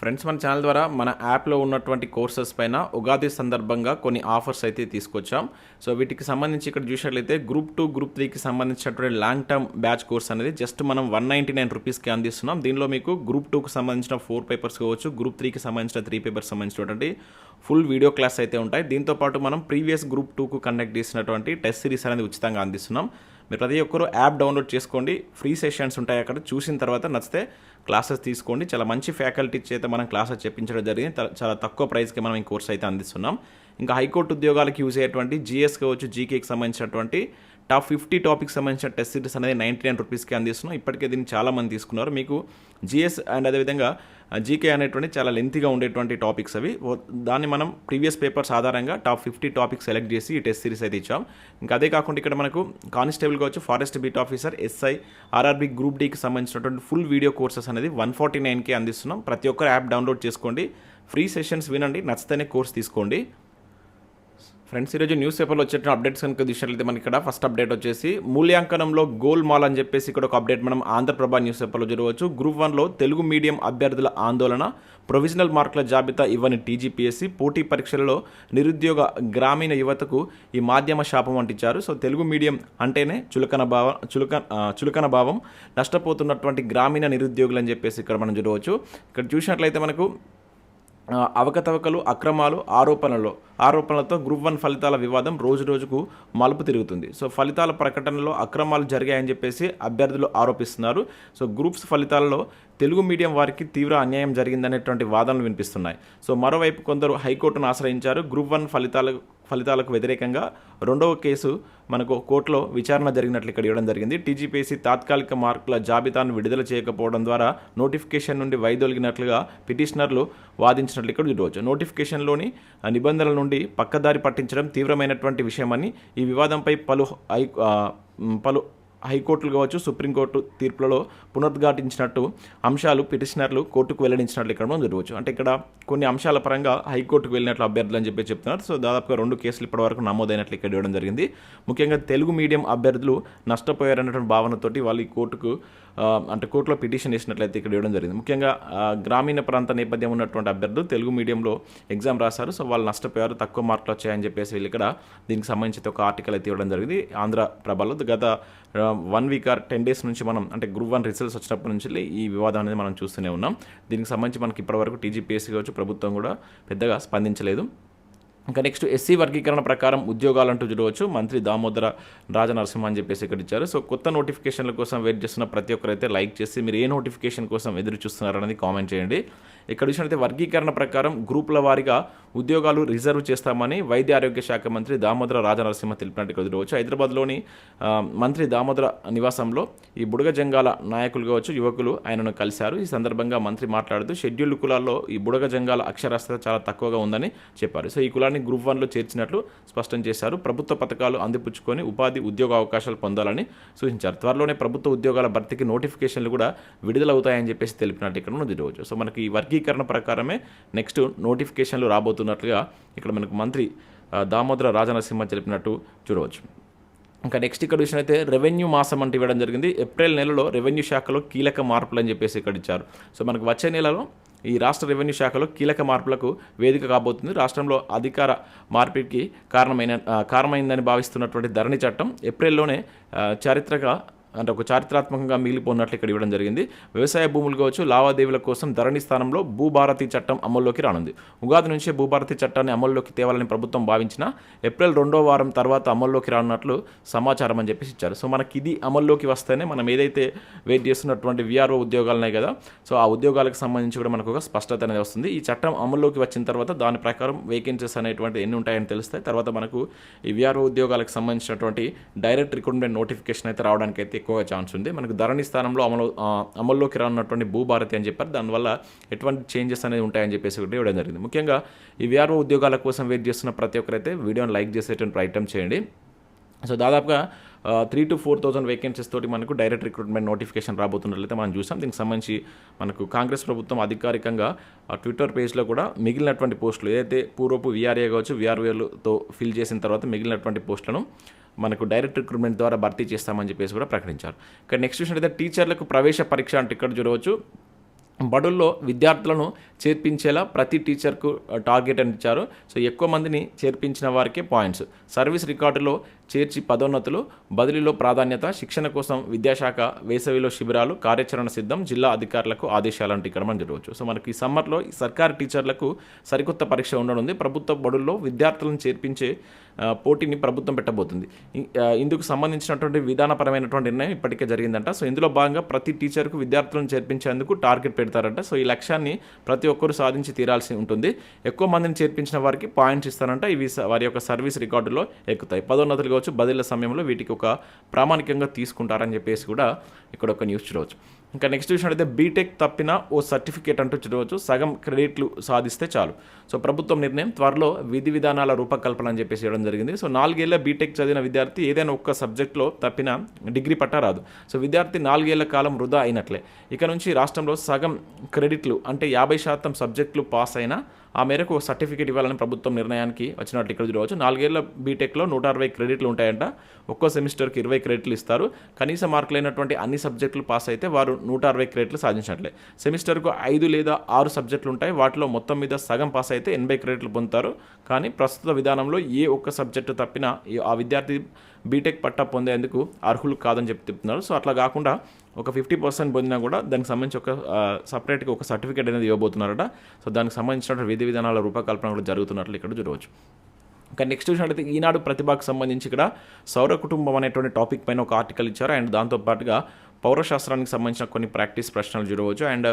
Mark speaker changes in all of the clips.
Speaker 1: Friends మన channel ద్వారా మన యాప్లో ఉన్నటువంటి కోర్సెస్ పైన ఉగాది సందర్భంగా కొన్ని ఆఫర్స్ అయితే తీసుకొచ్చాం. సో వీటికి సంబంధించి ఇక్కడ చూసినట్లయితే గ్రూప్ టూ గ్రూప్ త్రీకి సంబంధించినటువంటి లాంగ్ టర్మ్ బ్యాచ్ కోర్స్ అనేది జస్ట్ మనం వన్ నైంటీ నైన్ రూపీస్కి అందిస్తున్నాం. దీనిలో మీకు గ్రూప్ టూకి సంబంధించిన ఫోర్ పేపర్స్ కావచ్చు గ్రూప్ త్రీకి సంబంధించిన త్రీ పేపర్స్ సంబంధించినటువంటి ఫుల్ వీడియో క్లాస్ అయితే ఉంటాయి. దీంతో పాటు మనం ప్రీవియస్ గ్రూప్ టూకు కండక్ట్ చేసినటువంటి టెస్ట్ సిరీస్ అనేది ఉచితంగా అందిస్తున్నాం. మీరు ప్రతి ఒక్కరు యాప్ డౌన్లోడ్ చేసుకోండి. ఫ్రీ సెషన్స్ ఉంటాయి అక్కడ. చూసిన తర్వాత నచ్చితే క్లాసెస్ తీసుకోండి. చాలా మంచి ఫ్యాకల్టీ చేత మనం క్లాసెస్ చెప్పించడం జరిగింది. చాలా తక్కువ ప్రైస్కి మనం ఈ కోర్స్ అయితే అందిస్తున్నాం. ఇంకా హైకోర్టు ఉద్యోగాలకు యూజ్ అయ్యేటువంటి జీఎస్ కావచ్చు జీకేకి సంబంధించినటువంటి టాప్ ఫిఫ్టీ టాపిక్స్ సంబంధించిన టెస్ట్ సిరీస్ అనేది నైంటీ నైన్ రూపీస్కి అందిస్తున్నాం. ఇప్పటికే దీన్ని చాలామంది తీసుకున్నారు. మీకు జిఎస్ అండ్ అదేవిధంగా జీకే అనేటువంటి చాలా లెంతీగా ఉండేటువంటి టాపిక్స్ అవి. దాన్ని మనం ప్రీవియస్ పేపర్స్ ఆధారంగా టాప్ ఫిఫ్టీ టాపిక్స్ సెలెక్ట్ చేసి ఈ టెస్ట్ సిరీస్ అయితే ఇచ్చాం. ఇంకా అదే కాకుండా ఇక్కడ మనకు కానిస్టేబుల్ కావచ్చు forest beat officer SI RRB group డీకి సంబంధించినటువంటి ఫుల్ వీడియో కోర్సెస్ అనేది వన్ ఫార్టీ నైన్కి అందిస్తున్నాం. ప్రతి ఒక్కరు యాప్ డౌన్లోడ్ చేసుకోండి. ఫ్రీ సెషన్స్ వినండి నచ్చితేనే కోర్స్ తీసుకోండి. ఫ్రెండ్స్ ఈరోజు న్యూస్ పేపర్లో వచ్చేట అప్డేట్స్ కనుక చూసినట్లయితే మనకి ఇక్కడ. ఫస్ట్ అప్డేట్ వచ్చేసి మూల్యాంకనంలో గోల్ మాల్ అని చెప్పేసి ఇక్కడ ఒక అప్డేట్ మనం ఆంధ్రప్రభ న్యూస్ పేపర్లో చూడవచ్చు. గ్రూప్ వన్లో తెలుగు మీడియం అభ్యర్థుల ఆందోళన ప్రొవిజనల్ మార్కుల జాబితా ఇవ్వని టీజీపీఎస్సీ పోటీ పరీక్షలలో నిరుద్యోగ గ్రామీణ యువతకు ఈ మాధ్యమ శాపం అంటించారు. సో తెలుగు మీడియం అంటేనే చులకన భావం చులక చులకన భావం నష్టపోతున్నటువంటి గ్రామీణ నిరుద్యోగులు అని చెప్పేసి ఇక్కడ మనం చూడవచ్చు. ఇక్కడ చూసినట్లయితే మనకు అవకతవకలు అక్రమాలు ఆరోపణలు. ఆరోపణలతో గ్రూప్ వన్ ఫలితాల వివాదం రోజు రోజుకు మలుపు తిరుగుతుంది. సో ఫలితాల ప్రకటనలో అక్రమాలు జరిగాయని చెప్పేసి అభ్యర్థులు ఆరోపిస్తున్నారు. సో గ్రూప్స్ ఫలితాలలో తెలుగు మీడియం వారికి తీవ్ర అన్యాయం జరిగిందనేటువంటి వాదనలు వినిపిస్తున్నాయి. సో మరోవైపు కొందరు హైకోర్టును ఆశ్రయించారు. గ్రూప్ వన్ ఫలితాల ఫలితాలకు వ్యతిరేకంగా రెండవ కేసు మనకు కోర్టులో విచారణ జరిగినట్లు ఇక్కడ ఇవ్వడం జరిగింది. టీజీపీసీ తాత్కాలిక మార్కుల జాబితాను విడుదల చేయకపోవడం ద్వారా నోటిఫికేషన్ నుండి వైదొలిగినట్లుగా పిటిషనర్లు వాదించినట్లు ఇక్కడ చూడవచ్చు. నోటిఫికేషన్లోని నిబంధనల నుండి పక్కదారి పట్టించడం తీవ్రమైనటువంటి విషయమని ఈ వివాదంపై పలు ఐ పలు హైకోర్టులు కావచ్చు సుప్రీంకోర్టు తీర్పులలో పునరుద్ఘాటించినట్టు అంశాలు పిటిషనర్లు కోర్టుకు వెల్లడించినట్లు ఇక్కడ మనం అంటే ఇక్కడ కొన్ని అంశాల పరంగా హైకోర్టుకు వెళ్ళినట్లు అభ్యర్థులు అని చెప్పి చెప్తున్నారు. సో దాదాపుగా రెండు కేసులు ఇప్పటివరకు నమోదైనట్లు ఇక్కడ ఇవ్వడం జరిగింది. ముఖ్యంగా తెలుగు మీడియం అభ్యర్థులు నష్టపోయారన్నటువంటి భావనతోటి వాళ్ళు ఈ కోర్టుకు అంటే కోర్టులో పిటిషన్ వేసినట్లయితే ఇక్కడ ఇవ్వడం జరిగింది. ముఖ్యంగా గ్రామీణ ప్రాంత నేపథ్యం ఉన్నటువంటి అభ్యర్థులు తెలుగు మీడియంలో ఎగ్జామ్ రాశారు. సో వాళ్ళు నష్టపోయారు తక్కువ మార్కులు వచ్చాయని చెప్పేసి వీళ్ళు ఇక్కడ దీనికి సంబంధించి ఒక ఆర్టికల్ అయితే ఇవ్వడం జరిగింది. ఆంధ్ర ప్రభలో గత one week or ten days నుంచి మనం అంటే గ్రూప్ వన్ రిజల్ట్స్ వచ్చినప్పటి నుంచి ఈ వివాదం అనేది మనం చూస్తూనే ఉన్నాం. దీనికి సంబంధించి మనకి ఇప్పటివరకు టీజీపీఎస్సీ కావచ్చు ప్రభుత్వం కూడా పెద్దగా స్పందించలేదు. ఇంకా నెక్స్ట్ ఎస్సీ వర్గీకరణ ప్రకారం ఉద్యోగాలు అంటూ చూడవచ్చు. మంత్రి దామోదర రాజనరసింహ అని చెప్పేసి ఇక్కడ ఇచ్చారు. సో కొత్త నోటిఫికేషన్ల కోసం వెయిట్ చేస్తున్న ప్రతి ఒక్కరైతే లైక్ చేసి మీరు ఏ నోటిఫికేషన్ కోసం ఎదురు చూస్తున్నారు అనేది కామెంట్ చేయండి. ఇక్కడ చూసినట్లయితే వర్గీకరణ ప్రకారం గ్రూపుల వారీగా ఉద్యోగాలు రిజర్వ్ చేస్తామని వైద్య ఆరోగ్య శాఖ మంత్రి దామోదర రాజనరసింహ తెలిపినట్టు ఇక్కడ చూడవచ్చు. హైదరాబాద్లోని మంత్రి దామోదర నివాసంలో ఈ బుడగ జంగాల నాయకులు కావచ్చు యువకులు ఆయనను కలిశారు. ఈ సందర్భంగా మంత్రి మాట్లాడుతూ షెడ్యూల్డ్ కులాల్లో ఈ బుడగ జంగాల అక్షరాస్యత చాలా తక్కువగా ఉందని చెప్పారు. సో ఈ కులాన్ని గ్రూప్ వన్లో చేర్చినట్లు స్పష్టం చేశారు. ప్రభుత్వ పథకాలు అందిపుచ్చుకొని ఉపాధి ఉద్యోగ అవకాశాలు పొందాలని సూచించారు. త్వరలోనే ప్రభుత్వ ఉద్యోగాల భర్తీకి నోటిఫికేషన్లు కూడా విడుదలవుతాయని చెప్పేసి తెలిపినట్టు ఇక్కడ మనం రోజు సో మనకి ఈ వర్గీకరణ ప్రకారమే నెక్స్ట్ నోటిఫికేషన్లు రాబోతున్నట్లుగా ఇక్కడ మనకు మంత్రి దామోదర రాజనరసింహ తెలిపినట్టు చూడవచ్చు. ఇంకా నెక్స్ట్ ఇక్కడ విషయం అయితే రెవెన్యూ మాసం అంటే ఇవ్వడం జరిగింది. ఏప్రిల్ నెలలో రెవెన్యూ శాఖలో కీలక మార్పులు అని చెప్పేసి ఇక్కడ ఇచ్చారు. సో మనకు వచ్చే నెలలో ఈ రాష్ట్ర రెవెన్యూ శాఖలో కీలక మార్పులకు వేదిక కాబోతుంది. రాష్ట్రంలో అధికార మార్పిడికి కారణమైన కారణమైందని భావిస్తున్నటువంటి ధరణి చట్టం ఏప్రిల్లోనే చారిత్రక అంటే ఒక చారిత్రాత్మకంగా మిగిలిపోయినట్లు ఇక్కడ ఇవ్వడం జరిగింది. వ్యవసాయ భూములు కావచ్చు లావాదేవీల కోసం ధరణి స్థానంలో భూభారతి చట్టం అమల్లోకి రానుంది. ఉగాది నుంచే భూభారతి చట్టాన్ని అమల్లోకి తేవాలని ప్రభుత్వం భావించిన ఏప్రిల్ రెండో వారం తర్వాత అమల్లోకి రానున్నట్లు సమాచారం అని చెప్పేసి ఇచ్చారు. సో మనకి ఇది అమల్లోకి వస్తేనే మనం ఏదైతే వెయిట్ చేస్తున్నటువంటి విఆర్ఓ ఉద్యోగాలు ఉన్నాయి కదా సో ఆ ఉద్యోగాలకు సంబంధించి కూడా మనకు ఒక స్పష్టత అనేది వస్తుంది. ఈ చట్టం అమల్లోకి వచ్చిన తర్వాత దాని ప్రకారం వేకెన్సీస్ అనేటువంటి ఎన్ని ఉంటాయని తెలుస్తాయి తర్వాత మనకు ఈ విఆర్ఓ ఉద్యోగాలకు సంబంధించినటువంటి డైరెక్ట్ రిక్రూట్మెంట్ నోటిఫికేషన్ అయితే రావడానికి అయితే ఎక్కువగా ఛాన్స్ ఉంది. మనకు ధరణి స్థానంలో అమలు అమల్లోకి రానున్నటువంటి భూభారతి అని చెప్పారు. దానివల్ల ఎటువంటి చేంజెస్ అనేది ఉంటాయని చెప్పేసి కూడా ఇవ్వడం జరిగింది. ముఖ్యంగా ఈ విఆర్ఓ ఉద్యోగాల కోసం వెయిట్ చేస్తున్న ప్రతి ఒక్కరైతే వీడియోని లైక్ చేసేటువంటి ప్రయత్నం చేయండి. సో దాదాపుగా three to four thousand vacancies తోటి మనకు డైరెక్ట్ రిక్రూట్మెంట్ నోటిఫికేషన్ రాబోతున్నట్లయితే మనం చూసాం. దీనికి సంబంధించి మనకు కాంగ్రెస్ ప్రభుత్వం అధికారికంగా ట్విట్టర్ పేజ్లో కూడా మిగిలినటువంటి పోస్టులు ఏదైతే పూర్వపు విఆర్ఏ కావచ్చు విఆర్ఏలతో ఫిల్ చేసిన తర్వాత మిగిలినటువంటి పోస్టులను మనకు డైరెక్ట్ రిక్రూట్మెంట్ ద్వారా భర్తీ చేస్తామని చెప్పేసి కూడా ప్రకటించారు. ఇక్కడ నెక్స్ట్ విషయం అయితే టీచర్లకు ప్రవేశ పరీక్ష అంటే ఇక్కడ చూడవచ్చు. బడుల్లో విద్యార్థులను చేర్పించేలా ప్రతి టీచర్కు టార్గెట్ uh, అని ఇచ్చారు. సో ఎక్కువ మందిని చేర్పించిన వారికే పాయింట్స్ సర్వీస్ రికార్డులో చేర్చి పదోన్నతులు బదిలీలో ప్రాధాన్యత శిక్షణ కోసం విద్యాశాఖ వేసవిలో శిబిరాలు కార్యాచరణ సిద్ధం జిల్లా అధికారులకు ఆదేశాలంటే ఇక్కడ మనం జరగవచ్చు సో మనకి ఈ సమ్మర్లో ఈ సర్కారు టీచర్లకు సరికొత్త పరీక్ష ఉండనుంది. ప్రభుత్వ బడుల్లో విద్యార్థులను చేర్పించే పోటీని ప్రభుత్వం పెట్టబోతుంది. ఇందుకు సంబంధించినటువంటి విధానపరమైనటువంటి నిర్ణయం ఇప్పటికే జరిగిందంట. సో ఇందులో భాగంగా ప్రతి టీచర్కు విద్యార్థులను చేర్పించేందుకు టార్గెట్ పెడతారంట. సో ఈ లక్ష్యాన్ని ప్రతి ఒక్కరూ సాధించి తీరాల్సి ఉంటుంది. ఎక్కువ మందిని చేర్పించిన వారికి పాయింట్స్ ఇస్తారంట. ఇవి వారి యొక్క సర్వీస్ రికార్డులో ఎక్కుతాయి. పదోన్నతులు చూడవచ్చు. బదిలీల సమయంలో వీటికి ఒక ప్రామాణికంగా తీసుకుంటారని చెప్పేసి కూడా ఇక్కడ ఒక న్యూస్ చూడవచ్చు. ఇంకా నెక్స్ట్ విషయం అయితే బీటెక్ తప్పిన ఓ సర్టిఫికేట్ అంటూ చూడవచ్చు. సగం క్రెడిట్లు సాధిస్తే చాలు. సో ప్రభుత్వం నిర్ణయం త్వరలో విధి విధానాల రూపకల్పన అని చెప్పేసి చేయడం జరిగింది. సో నాలుగేళ్ళ బీటెక్ చదివిన విద్యార్థి ఏదైనా ఒక్క సబ్జెక్ట్లో తప్పిన డిగ్రీ పట్టా రాదు. సో విద్యార్థి నాలుగేళ్ళ కాలం వృధా అయినట్లే. ఇక నుంచి రాష్ట్రంలో సగం క్రెడిట్లు అంటే యాభై శాతం సబ్జెక్టులు పాస్ అయినా ఆ మేరకు ఒక సర్టిఫికేట్ ఇవ్వాలని ప్రభుత్వం నిర్ణయానికి వచ్చినట్లు ఇక్కడ చూడవచ్చు. నాలుగేళ్ళ బీటెక్లో నూట అరవై క్రెడిట్లు ఉంటాయంట. ఒక్కో సెమిస్టర్కి ఇరవై క్రెడిట్లు ఇస్తారు. కనీస మార్కులు అయినటువంటి అన్ని సబ్జెక్టులు పాస్ అయితే వారు నూట అరవై క్రెడిట్లు సాధించినట్లే. సెమిస్టర్కు ఐదు లేదా ఆరు సబ్జెక్టులు ఉంటాయి. వాటిలో మొత్తం మీద సగం పాస్ అయితే ఎనభై క్రెడిట్లు పొందుతారు. కానీ ప్రస్తుత విధానంలో ఏ ఒక్క సబ్జెక్టు తప్పినా ఆ విద్యార్థి బీటెక్ పట్టా పొందేందుకు అర్హులు కాదని చెప్పి చెప్తున్నారు. సో అట్లా కాకుండా ఒక ఫిఫ్టీ పర్సెంట్ పొందినా కూడా దానికి సంబంధించి ఒక సపరేట్గా ఒక సర్టిఫికేట్ అనేది ఇవ్వబోతున్నారట. సో దానికి సంబంధించిన విధి విధానాల రూపకల్పన కూడా జరుగుతున్నట్లు ఇక్కడ చూడవచ్చు. ఇంకా నెక్స్ట్ చూసినట్లయితే ఈనాడు ప్రతిభకు సంబంధించి ఇక్కడ సౌర కుటుంబం అనేటువంటి టాపిక్ పైన ఒక ఆర్టికల్ ఇచ్చారు. అండ్ దాంతోపాటుగా పౌరశాస్త్రానికి సంబంధించిన కొన్ని ప్రాక్టీస్ ప్రశ్నలు చూడవచ్చు. అండ్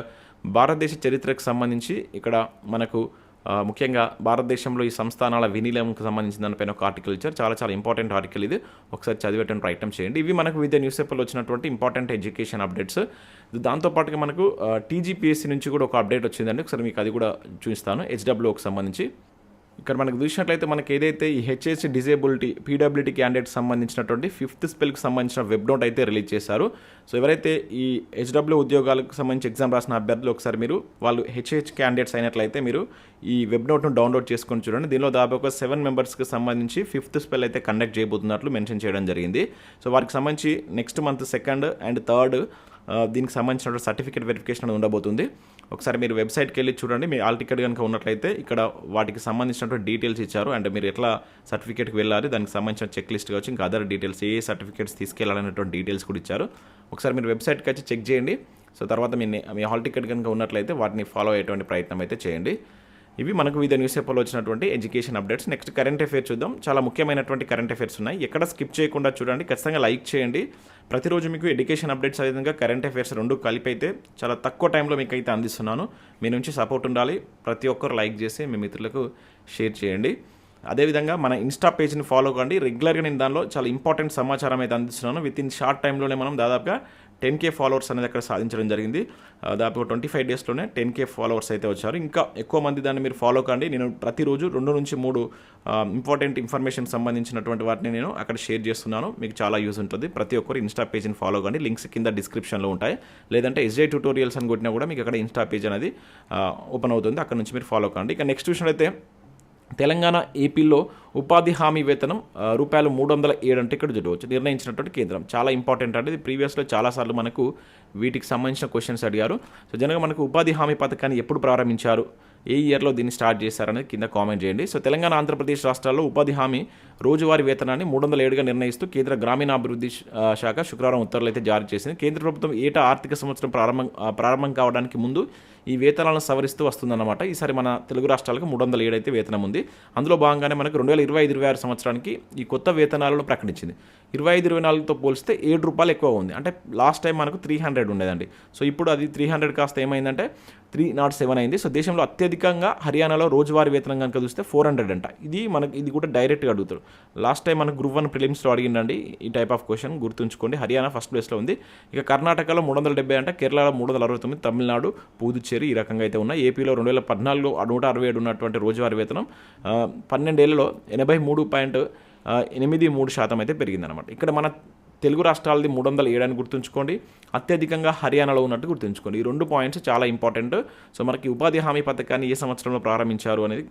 Speaker 1: భారతదేశ చరిత్రకు సంబంధించి ఇక్కడ మనకు ముఖ్యంగా భారతదేశంలో ఈ సంస్థానాల వినిలయంకి సంబంధించిన దానిపైన ఒక ఆర్టికల్ ఇచ్చారు. చాలా చాలా ఇంపార్టెంట్ ఆర్టికల్ ఇది. ఒకసారి చదివేటువంటి ప్రయత్నం చేయండి. ఇవి మనకు వివిధ న్యూస్ పేపర్లో వచ్చినటువంటి ఇంపార్టెంట్ ఎడ్యుకేషన్ అప్డేట్స్ దాంతోపాటుగా మనకు టీజీపీఎస్సీ నుంచి కూడా ఒక అప్డేట్ వచ్చిందండి. ఒకసారి మీకు అది కూడా చూపిస్తాను. హెచ్డబ్ల్యూకి సంబంధించి. ఇక్కడ మనకు చూసినట్లయితే మనకి ఏదైతే ఈ హెచ్ఎస్సి డిజేబిలిటీ పీడబ్ల్యూటీ క్యాండిడేట్ సంబంధించినటువంటి ఫిఫ్త్ స్పెల్కి సంబంధించిన వెబ్ నోట్ అయితే రిలీజ్ చేశారు. సో ఎవరైతే ఈ హెచ్డబ్ల్యూ ఉద్యోగాలకు సంబంధించి ఎగ్జామ్ రాసిన అభ్యర్థులు ఒకసారి మీరు వాళ్ళు హెచ్హెచ్ క్యాండిడేట్స్ అయినట్లయితే మీరు ఈ వెబ్ నోట్ను డౌన్లోడ్ చేసుకొని చూడండి. దీనిలో దాదాపు సెవెన్ మెంబర్స్కి సంబంధించి ఫిఫ్త్ స్పెల్ అయితే కండక్ట్ చేయబోతున్నట్లు మెన్షన్ చేయడం జరిగింది. సో వారికి సంబంధించి next month second and third దీనికి సంబంధించిన సర్టిఫికేట్ వెరిఫికేషన్ అనేది ఉండబోతుంది. ఒకసారి మీరు వెబ్సైట్కి వెళ్ళి చూడండి. మీ ఆల్ టికెట్ కనుక ఉన్నట్లయితే ఇక్కడ వాటికి సంబంధించినటువంటి డీటెయిల్స్ ఇచ్చారు. అండ్ మీరు ఎట్లా సర్టిఫికేట్కి వెళ్ళాలి దానికి సంబంధించిన చెక్ లిస్ట్ కావచ్చు ఇంకా అదర్ డీటెయిల్స్ ఏ సర్టిఫికేట్స్ తీసుకెళ్ళాలనేటువంటి డీటెయిల్స్ కూడా ఇచ్చారు. ఒకసారి మీరు వెబ్సైట్కి వచ్చి చెక్ చేయండి. సో తర్వాత మీ మీ హాల్ టికెట్ కనుక ఉన్నట్లయితే వాటిని ఫాలో అయ్యేటువంటి ప్రయత్నం అయితే చేయండి. ఇవి మనకు వివిధ న్యూస్ పేపర్లో వచ్చినటువంటి education updates next current affairs చూద్దాం. చాలా ముఖ్యమైనటువంటి కరెంట్ అఫేర్స్ ఉన్నాయి. ఎక్కడ స్కిప్ చేయకుండా చూడండి. ఖచ్చితంగా లైక్ చేయండి. ప్రతిరోజు మీకు ఎడ్యుకేషన్ అప్డేట్స్ అదేవిధంగా కరెంట్ అఫేర్స్ రెండు కలిపి అయితే చాలా తక్కువ టైంలో మీకు అయితే అందిస్తున్నాను. మీ నుంచి సపోర్ట్ ఉండాలి. ప్రతి ఒక్కరు లైక్ చేసి మీ మిత్రులకు షేర్ చేయండి. అదేవిధంగా మన ఇన్స్టా పేజ్ని ఫాలో కండి. రెగ్యులర్గా నేను దానిలో చాలా ఇంపార్టెంట్ సమాచారం అయితే అందిస్తున్నాను. విత్ ఇన్ షార్ట్ టైంలోనే మనం దాదాపుగా టెన్ కే ఫాలోవర్స్ అనేది అక్కడ సాధించడం జరిగింది. దాదాపు ట్వంటీ ఫైవ్ డేస్లోనే టెన్ కే ఫాలోవర్స్ అయితే వచ్చారు. ఇంకా ఎక్కువ మంది దాన్ని మీరు ఫాలో కండి. నేను ప్రతిరోజు రెండు నుంచి మూడు ఇంపార్టెంట్ ఇన్ఫర్మేషన్ సంబంధించినటువంటి వాటిని నేను అక్కడ షేర్ చేస్తున్నాను. మీకు చాలా యూజ్ ఉంటుంది. ప్రతి ఒక్కరు ఇన్స్టా పేజ్ని ఫాలో కండి. లింక్స్ కింద డిస్క్రిప్షన్లో ఉంటాయి. లేదంటే ఎస్జే ట్యూటోరియల్స్ అని కొట్టినా కూడా మీకు అక్కడ ఇన్స్టా పేజ్ అనేది ఓపెన్ అవుతుంది. అక్కడ నుంచి మీరు ఫాలో కండి. ఇక నెక్స్ట్ విషయం అయితే తెలంగాణ ఏపీలో ఉపాధి హామీ వేతనం రూపాయలు మూడు వందల ఏడు అంటే ఇక్కడ చూడవచ్చు నిర్ణయించినటువంటి కేంద్రం. చాలా ఇంపార్టెంట్ అంటే ఇది. ప్రీవియస్లో చాలాసార్లు మనకు వీటికి సంబంధించిన క్వశ్చన్స్ అడిగారు. సో జనరల్గా మనకు ఉపాధి హామీ పథకాన్ని ఎప్పుడు ప్రారంభించారు? ఏ ఇయర్లో దీన్ని స్టార్ట్ చేశారనేది కింద కామెంట్ చేయండి. సో తెలంగాణ ఆంధ్రప్రదేశ్ రాష్ట్రాల్లో ఉపాధి హామీ రోజువారీ వేతనాన్ని మూడు వందల ఏడుగా నిర్ణయిస్తూ కేంద్ర గ్రామీణాభివృద్ధి శాఖ శుక్రవారం ఉత్తర్వులు అయితే జారీ చేసింది. కేంద్ర ప్రభుత్వం ఏటా ఆర్థిక సంవత్సరం ప్రారంభం ప్రారంభం కావడానికి ముందు ఈ వేతనాలను సవరిస్తూ వస్తుందన్నమాట. ఈసారి మన తెలుగు రాష్ట్రాలకు మూడు వందల ఏడు అయితే వేతనం ఉంది. అందులో భాగంగానే మనకు రెండు వేల ఇరవై ఐదు ఇరవై ఆరు సంవత్సరానికి ఈ కొత్త వేతనాలను ప్రకటించింది. ఇరవై ఐదు ఇరవై నాలుగుతో పోలిస్తే ఏడు రూపాయలు ఎక్కువ ఉంది. అంటే లాస్ట్ టైం మనకు త్రీ హండ్రెడ్ ఉండేదండి. సో ఇప్పుడు అది త్రీ హండ్రెడ్ కాస్త ఏమైందంటే త్రీ నాట్ సెవెన్ అయింది. సో దేశంలో అత్యధికంగా హర్యానాలో రోజువారీ వేతనం కనుక చూస్తే ఫోర్ హండ్రెడ్ అంట. ఇది మనకి ఇది కూడా డైరెక్ట్గా అడుగుతారు. లాస్ట్ టైం మనకు గ్రూప్ వన్ ప్రిలిమ్స్లో అడిగిందండి ఈ టైప్ ఆఫ్ క్వశ్చన్ గుర్తుంచుకోండి. హర్యానా ఫస్ట్ ప్లేస్లో ఉంది. ఇక కర్ణాటకలో మూడు వందల డెబ్బై అంట కేరళలో మూడు వందల అరవై తొమ్మిది తమిళనాడు పుదుచ్చేరి ఈ రకంగా అయితే ఉన్నాయి. ఏపీలో రెండు వేల పద్నాలుగులో నూట అరవై ఏడు ఉన్నటువంటి రోజువారీ వేతనం పన్నెండేళ్ళలో ఎనభై మూడు పాయింట్ ఎనిమిది మూడు శాతం అయితే పెరిగిందనమాట ఇక్కడ మన తెలుగు రాష్ట్రాలది మూడు వందల ఏడు అని గుర్తుంచుకోండి. అత్యధికంగా హర్యానాలో ఉన్నట్టు గుర్తుంచుకోండి. ఈ రెండు పాయింట్స్ చాలా ఇంపార్టెంట్. సో మనకి ఉపాధి హామీ పథకాన్ని ఏ సంవత్సరంలో ప్రారంభించారు అనేది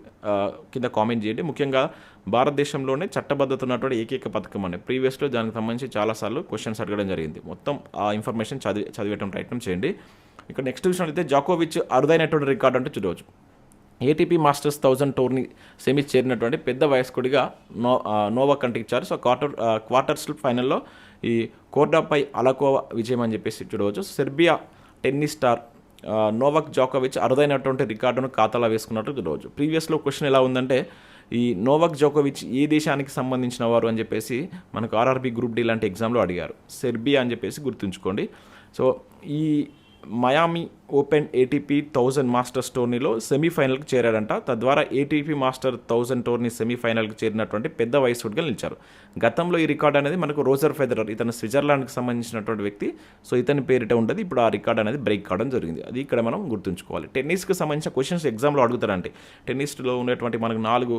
Speaker 1: కింద కామెంట్ చేయండి. ముఖ్యంగా భారతదేశంలోనే చట్టబద్ధత ఉన్నటువంటి ఏకైక పథకం అని ప్రీవియస్లో దానికి సంబంధించి చాలాసార్లు క్వశ్చన్స్ అడగడం జరిగింది. మొత్తం ఆ ఇన్ఫర్మేషన్ చదివి చదివేయడం ప్రయత్నం చేయండి. ఇక్కడ నెక్స్ట్ విషయం అయితే జాకోవిచ్ అరుదైనటువంటి రికార్డు అంటే చూడవచ్చు. ATP masters thousand tourney semi చేరినటువంటి పెద్ద వయస్కుడిగా నో నోవా నోవాక్ ఇచ్చారు. సో క్వార్టర్ క్వార్టర్స్ ఫైనల్లో ఈ కోర్డాపై అలకోవా విజయం అని చెప్పేసి చూడవచ్చు. Serbia tennis star Novak Novak జోకోవిచ్ అరుదైనటువంటి రికార్డును ఖాతాలో వేసుకున్నట్టు చూడవచ్చు. ప్రీవియస్లో క్వశ్చన్ ఎలా ఉందంటే ఈ నోవాక్ జోకోవిచ్ ఏ దేశానికి సంబంధించిన వారు అని చెప్పేసి మనకు ఆర్ఆర్బి గ్రూప్ డి లాంటి ఎగ్జామ్లో అడిగారు. సెర్బియా అని చెప్పేసి గుర్తుంచుకోండి. సో ఈ Miami open ATP thousand masters టోర్నీలో సెమీఫైనల్కి చేరాడంట. తద్వారా ఏటీపీ మాస్టర్ థౌజండ్ టోర్నీ సెమీఫైనల్కి చేరినటువంటి పెద్ద వయసుడిగా నిలిచారు. గతంలో ఈ రికార్డ్ అనేది మనకు రోజర్ ఫెదరర్ ఇతను స్విట్జర్లాండ్కి సంబంధించినటువంటి వ్యక్తి. సో ఇతని పేరిట ఉండదు ఇప్పుడు ఆ రికార్డ్ అనేది బ్రేక్ కావడం జరిగింది. అది ఇక్కడ మనం గుర్తుంచుకోవాలి. టెన్నిస్కి సంబంధించిన క్వశ్చన్స్ ఎగ్జామ్లో అడుగుతారంటే టెన్నిస్లో ఉన్నటువంటి మనకు నాలుగు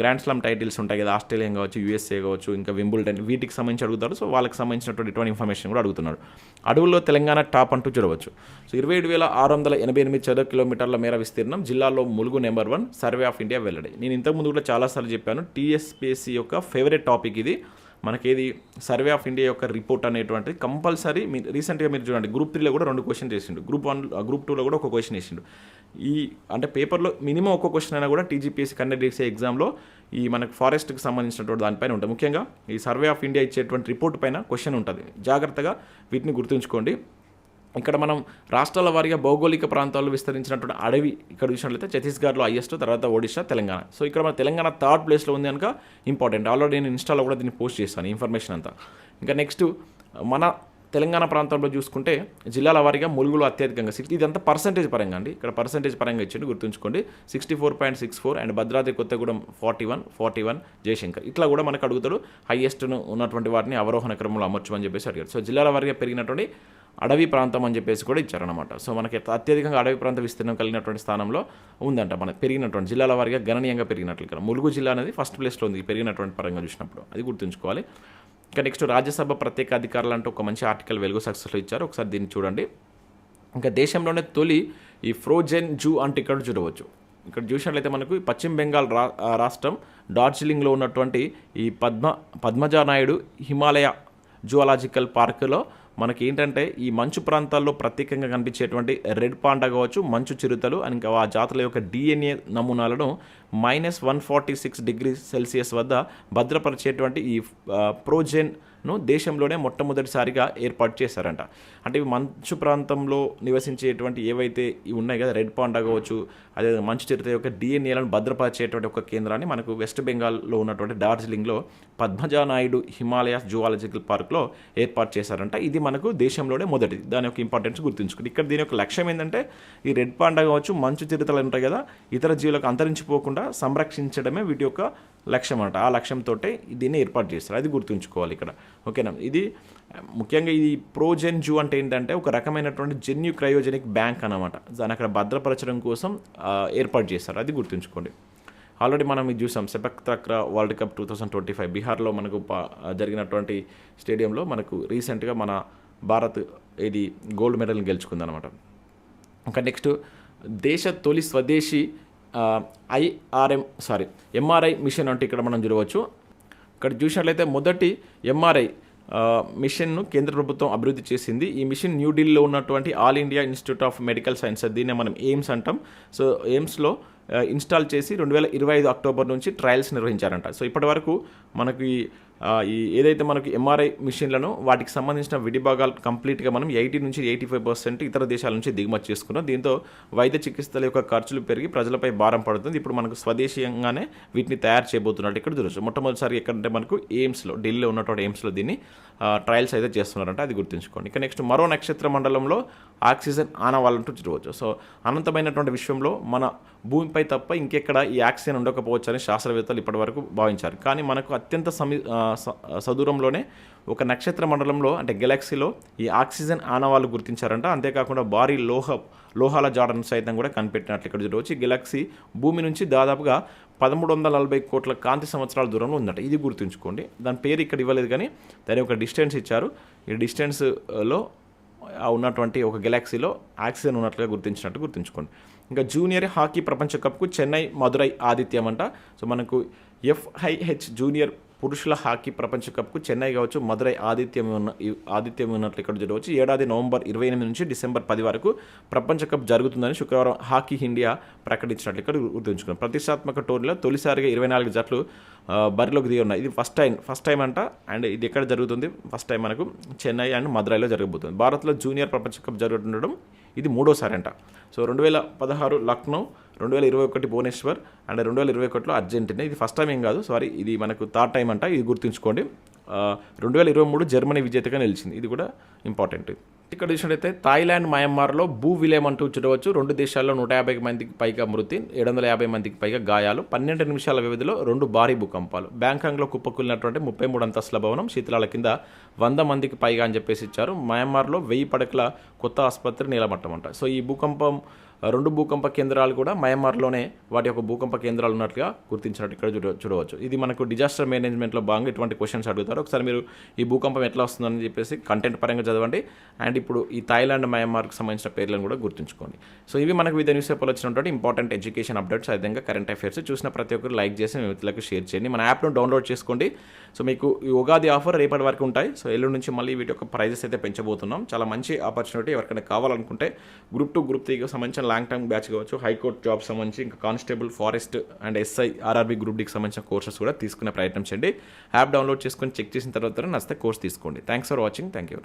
Speaker 1: గ్రాండ్ స్లామ్ టైటిల్స్ ఉంటాయి కదా ఆస్ట్రేలియా కావచ్చు యూఎస్ఏ కావచ్చు ఇంకా వింబుల్డన్ వీటికి సంబంధించి అడుగుతారు. సో వాళ్ళకి సంబంధించినటువంటి ఇటువంటి ఇన్ఫర్మేషన్ కూడా అడుగుతున్నాడు అడవుల్లో తెలంగాణ టాప్ అంటూ చూడవచ్చు. సో ఇరవై ఏడు వేల ఆరు వందల ఎనభై ఎనిమిది చదరపు కిలోమీటర్ల మేర విస్తీర్ణం జిల్లాలో Mulugu number one survey of India వెల్లడి. నేను ఇంతకుముందు కూడా చాలాసార్లు చెప్పాను టీఎస్పీఎస్సీ యొక్క ఫేవరెట్ టాపిక్ ఇది. మనకేది సర్వే ఆఫ్ ఇండియా యొక్క రిపోర్ట్ అనేటువంటిది కంపల్సరీ మీ రీసెంట్గా మీరు చూడండి గ్రూప్ త్రీలో కూడా రెండు క్వశ్చన్ చేసిండు. గ్రూప్ వన్ గ్రూప్ టూలో కూడా ఒక క్వశ్చన్ వేసిండు ఈ అంటే పేపర్లో మినిమం ఒక క్వశ్చన్ అయినా కూడా టీజీపీఎస్సీ కండక్ట్ చేసే ఎగ్జామ్లో ఈ మనకు ఫారెస్ట్కి సంబంధించినటువంటి దానిపైన ఉంటుంది. ముఖ్యంగా ఈ సర్వే ఆఫ్ ఇండియా ఇచ్చేటువంటి రిపోర్ట్ పైన క్వశ్చన్ ఉంటుంది. జాగ్రత్తగా వీటిని గుర్తుంచుకోండి. ఇక్కడ మనం రాష్ట్రాల వారీగా భౌగోళిక ప్రాంతాల్లో విస్తరించినటువంటి అడవి ఇక్కడ చూసినట్లయితే ఛత్తీస్గఢ్లో హైయెస్ట్ తర్వాత ఒడిశా తెలంగాణ. సో ఇక్కడ మన తెలంగాణ థర్డ్ ప్లేస్లో ఉంది కనుక ఇంపార్టెంట్ ఆల్రెడీ నేను ఇన్స్టాలో కూడా దీన్ని పోస్ట్ చేస్తాను ఇన్ఫర్మేషన్ అంతా. ఇంకా నెక్స్ట్ మన తెలంగాణ ప్రాంతంలో చూసుకుంటే జిల్లాల వారీగా ములుగులు అత్యధికంగా సిక్స్టీ ఇదంతా పర్సంటేజ్ పరంగా అండి. ఇక్కడ పర్సంటేజ్ పరంగా ఇచ్చిండు గుర్తుంచుకోండి. Sixty four point six four and Bhadradri Kothagudem forty one forty one Jayashankar. ఇట్లా కూడా మనకు అడుగుతాడు హైయెస్ట్ను ఉన్నటువంటి వాటిని అవరోహణ క్రమంలో అమర్చమని చెప్పేసి అడిగారు సో జిల్లాల వారీగా పెరిగినటువంటి అడవి ప్రాంతం అని చెప్పేసి కూడా ఇచ్చారనమాట సో మనకి అత్యధికంగా అడవి ప్రాంత విస్తీర్ణం కలిగినటువంటి స్థానంలో ఉందంట మనకి పెరిగినటువంటి జిల్లాల వారిగా గణనీయంగా పెరిగినట్లు ఇక్కడ. ములుగు జిల్లా అనేది ఫస్ట్ ప్లేస్లో ఉంది పెరిగినటువంటి పరంగా చూసినప్పుడు. అది గుర్తుంచుకోవాలి. ఇంకా నెక్స్ట్ రాజ్యసభ ప్రత్యేక అధికారులు అంటూ ఒక మంచి ఆర్టికల్ వెలుగు సక్సెస్లో ఇచ్చారు. ఒకసారి దీన్ని చూడండి. ఇంకా దేశంలోనే తొలి ఈ ఫ్రోజెన్ జూ అంటే ఇక్కడ చూడవచ్చు. ఇక్కడ చూసినట్లయితే మనకు పశ్చిమ బెంగాల్ రా రాష్ట్రం డార్జిలింగ్లో ఉన్నటువంటి ఈ పద్మ పద్మజానాయుడు హిమాలయ జువాలజికల్ పార్కులో మనకి ఏంటంటే ఈ మంచు ప్రాంతాల్లో ప్రత్యేకంగా కనిపించేటువంటి రెడ్ పాండా కావచ్చు మంచు చిరుతలు అండ్ ఇంకా ఆ జాతుల యొక్క డిఎన్ఏ నమూనాలను minus one forty six degree Celsius వద్ద భద్రపరిచేటువంటి ఈ ప్రోజెన్ ను దేశంలోనే మొట్టమొదటిసారిగా ఏర్పాటు చేశారంట. అంటే ఇవి మంచు ప్రాంతంలో నివసించేటువంటి ఏవైతే ఇవి ఉన్నాయి కదా రెడ్ పాండా కావచ్చు అదే మంచు చిరుత యొక్క డిఎన్ఏలను భద్రపరిచేటువంటి ఒక కేంద్రాన్ని మనకు వెస్ట్ బెంగాల్లో ఉన్నటువంటి డార్జిలింగ్లో పద్మజా నాయుడు హిమాలయాస్ జువాలజికల్ పార్క్లో ఏర్పాటు చేశారంట. ఇది మనకు దేశంలోనే మొదటిది. దాని యొక్క ఇంపార్టెన్స్ గుర్తుంచుకోండి. ఇక్కడ దీని యొక్క లక్ష్యం ఏంటంటే ఈ రెడ్ పాండా కావచ్చు మంచు చిరుతలు ఉంటాయి కదా ఇతర జీవులకు అంతరించిపోకుండా సంరక్షించడమే వీటి యొక్క లక్ష్యం అంట ఆ లక్ష్యంతో దీన్ని ఏర్పాటు చేస్తారు అది గుర్తుంచుకోవాలి ఇక్కడ. ఓకేనా ఇది ముఖ్యంగా ఇది ప్రోజెన్ జూ అంటే ఏంటంటే ఒక రకమైనటువంటి జెన్యు క్రయోజెనిక్ బ్యాంక్ అనమాట దాన్ని అక్కడ భద్రపరచడం కోసం ఏర్పాటు చేస్తారు అది గుర్తుంచుకోండి. ఆల్రెడీ మనం ఇది చూసాం. Sepak takraw world cup two thousand twenty five బీహార్లో మనకు జరిగినటువంటి స్టేడియంలో మనకు రీసెంట్గా మన భారత్ ఇది గోల్డ్ మెడల్ని గెలుచుకుందనమాట ఇంకా నెక్స్ట్ దేశ తొలి స్వదేశీ ఐఆర్ఎం సారీ ఎంఆర్ఐ మిషన్ అంటే ఇక్కడ మనం చూడవచ్చు. ఇక్కడ చూసినట్లయితే మొదటి ఎంఆర్ఐ మిషన్ను కేంద్ర ప్రభుత్వం అభివృద్ధి చేసింది. ఈ మిషన్ న్యూఢిల్లీలో ఉన్నటువంటి All India Institute of Medical Science దీన్నే మనం ఎయిమ్స్ అంటాం. సో ఎయిమ్స్లో ఇన్స్టాల్ చేసి రెండు వేల ఇరవై ఐదు అక్టోబర్ నుంచి ట్రయల్స్ నిర్వహించారంట. సో ఇప్పటి వరకు మనకి ఈ ఏదైతే మనకి ఎంఆర్ఐ మిషన్లను వాటికి సంబంధించిన విడిభాగాలు కంప్లీట్గా మనం ఎయిటీ నుంచి ఎయిటీ ఫైవ్ పర్సెంట్ ఇతర దేశాల నుంచి దిగుమతి చేసుకున్నాం. దీంతో వైద్య చికిత్సల యొక్క ఖర్చులు పెరిగి ప్రజలపై భారం పడుతుంది. ఇప్పుడు మనకు స్వదేశీయంగానే వీటిని తయారు చేయబోతున్నట్టు ఇక్కడ చూడొచ్చు మొట్టమొదటిసారి ఎక్కడంటే మనకు ఎయిమ్స్లో ఢిల్లీలో ఉన్నటువంటి ఎయిమ్స్లో దీన్ని ట్రయల్స్ అయితే చేస్తున్నారంట. అది గుర్తుంచుకోండి. ఇక నెక్స్ట్ మరో నక్షత్ర మండలంలో ఆక్సిజన్ ఆనవాలంటూ చూడవచ్చు. సో అనంతమైనటువంటి విశ్వంలో మన భూమిపై తప్ప ఇంకెక్కడ ఈ ఆక్సిజన్ ఉండకపోవచ్చు అని శాస్త్రవేత్తలు ఇప్పటివరకు భావించారు. కానీ మనకు అత్యంత సమి స- సదూరంలోనే ఒక నక్షత్ర మండలంలో అంటే గెలాక్సీలో ఈ ఆక్సిజన్ ఆనవాళ్ళు గుర్తించారంట. అంతేకాకుండా భారీ లోహ లోహాల జాడను సైతం కూడా కనిపెట్టినట్లు ఇక్కడ చూడవచ్చు. గెలాక్సీ భూమి నుంచి దాదాపుగా పదమూడు వందల నలభై కోట్ల కాంతి సంవత్సరాల దూరంలో ఉందట. ఇది గుర్తుంచుకోండి. దాని పేరు ఇక్కడ ఇవ్వలేదు కానీ దాని ఒక డిస్టెన్స్ ఇచ్చారు. ఈ డిస్టెన్స్లో ఉన్నటువంటి ఒక గెలాక్సీలో ఆక్సిజన్ ఉన్నట్లుగా గుర్తించినట్టు గుర్తుంచుకోండి. ఇంకా జూనియర్ హాకీ ప్రపంచ కప్కు చెన్నై మదురై ఆదిత్యం అంట సో మనకు ఎఫ్ఐహెచ్ జూనియర్ పురుషుల హాకీ ప్రపంచ కప్కు చెన్నై కావచ్చు మదురై ఆదిత్యం ఉన్న ఆదిత్యం ఉన్నట్లు ఇక్కడ చూడవచ్చు. ఏడాది నవంబర్ ఇరవై ఎనిమిది నుంచి డిసెంబర్ పది వరకు ప్రపంచ కప్ జరుగుతుందని శుక్రవారం హాకీ ఇండియా ప్రకటించినట్లు ఇక్కడ గుర్తుంచుకున్నాం. ప్రతిష్టాత్మక టోర్నీలో తొలిసారిగా ఇరవై నాలుగు జట్లు బరిలోకి దిగి ఉన్నాయి. ఇది ఫస్ట్ టైం ఫస్ట్ టైం అంట. అండ్ ఇది ఎక్కడ జరుగుతుంది? ఫస్ట్ టైం మనకు చెన్నై అండ్ మదురైలో జరగబోతుంది. భారత్లో జూనియర్ ప్రపంచ కప్ జరుగుతుండడం ఇది మూడోసారి అంట సో రెండు వేల పదహారు లక్నో రెండు వేల ఇరవై ఒకటి భువనేశ్వర్ అండ్ రెండు వేల ఇరవై ఒకటిలో అర్జెంటీనా. ఇది ఫస్ట్ టైం ఏం కాదు సారీ ఇది మనకు థర్డ్ టైం అంట ఇది గుర్తుంచుకోండి. రెండు వేల ఇరవై మూడు జర్మనీ విజేతగా నిలిచింది. ఇది కూడా ఇంపార్టెంట్. ఇక్కడ చూసినట్టయితే థాయిలాండ్ మయన్మార్లో భూ విలయం అంటూ చూడవచ్చు. రెండు దేశాల్లో నూట యాభై మందికి పైగా మృతి ఏడు వందల యాభై మందికి పైగా గాయాలు పన్నెండు నిమిషాల వ్యవధిలో రెండు భారీ భూకంపాలు. బ్యాంకాంగ్లో కుప్పకూలినటువంటి ముప్పై మూడు అంతస్తుల భవనం శీతలాల కింద వంద మందికి పైగా అని చెప్పేసి ఇచ్చారు. మయన్మార్లో వెయ్యి పడకల కొత్త ఆసుపత్రి నీలమట్టం అంట సో ఈ భూకంపం రెండు భూకంప కేంద్రాలు కూడా మయన్మార్లోనే వాటి యొక్క భూకంప కేంద్రాలు ఉన్నట్లుగా గుర్తించినట్టు ఇక్కడ చూడ చూడవచ్చు. ఇది మనకు డిజాస్టర్ మేనేజ్మెంట్లో భాగంగా ఇటువంటి క్వశ్చన్స్ అడుగుతారు. ఒకసారి మీరు ఈ భూకంపం ఎట్లా వస్తుందని చెప్పేసి కంటెంట్ పరంగా చదవండి. అండ్ ఇప్పుడు ఈ థాయిలాండ్ మయన్మార్కు సంబంధించిన పేర్లను కూడా గుర్తుంచుకోండి. సో ఇవి మనకు వివిధ న్యూస్ పేపర్లో వచ్చినటువంటి ఇంపార్టెంట్ ఎడ్యుకేషన్ అప్డేట్స్ అదేవిధంగా కరెంట్ అఫైర్స్ చూసిన ప్రతి ఒక్కరు లైక్ చేసి మీ మిత్రులకు షేర్ చేయండి. మన యాప్ను డౌన్లోడ్ చేసుకోండి. సో మీకు ఈ ఉగాది ఆఫర్ రేపటి వరకు ఉంటాయి. సో ఎల్లుండి నుంచి మళ్ళీ వీటి యొక్క ప్రైజెస్ అయితే పెంచబోతున్నాం. చాలా మంచి ఆపర్చునిటీ ఎవరికైనా కావాలనుకుంటే గ్రూప్ టు గ్రూప్ త్రీకి సంబంధించిన లాంగ్ టర్మ్ బ్యాచ్ కావచ్చు హైకోర్టు జాబ్ సంబంధించి ఇంకా constable forest and SI RRB group డికి సంబంధించిన కోర్సెస్ కూడా తీసుకునే ప్రయత్నం చేయండి. యాప్ డౌన్లోడ్ చేసుకొని చెక్ చేసిన తర్వాత నచ్చితే కోర్స్ తీసుకోండి. Thanks for watching thank you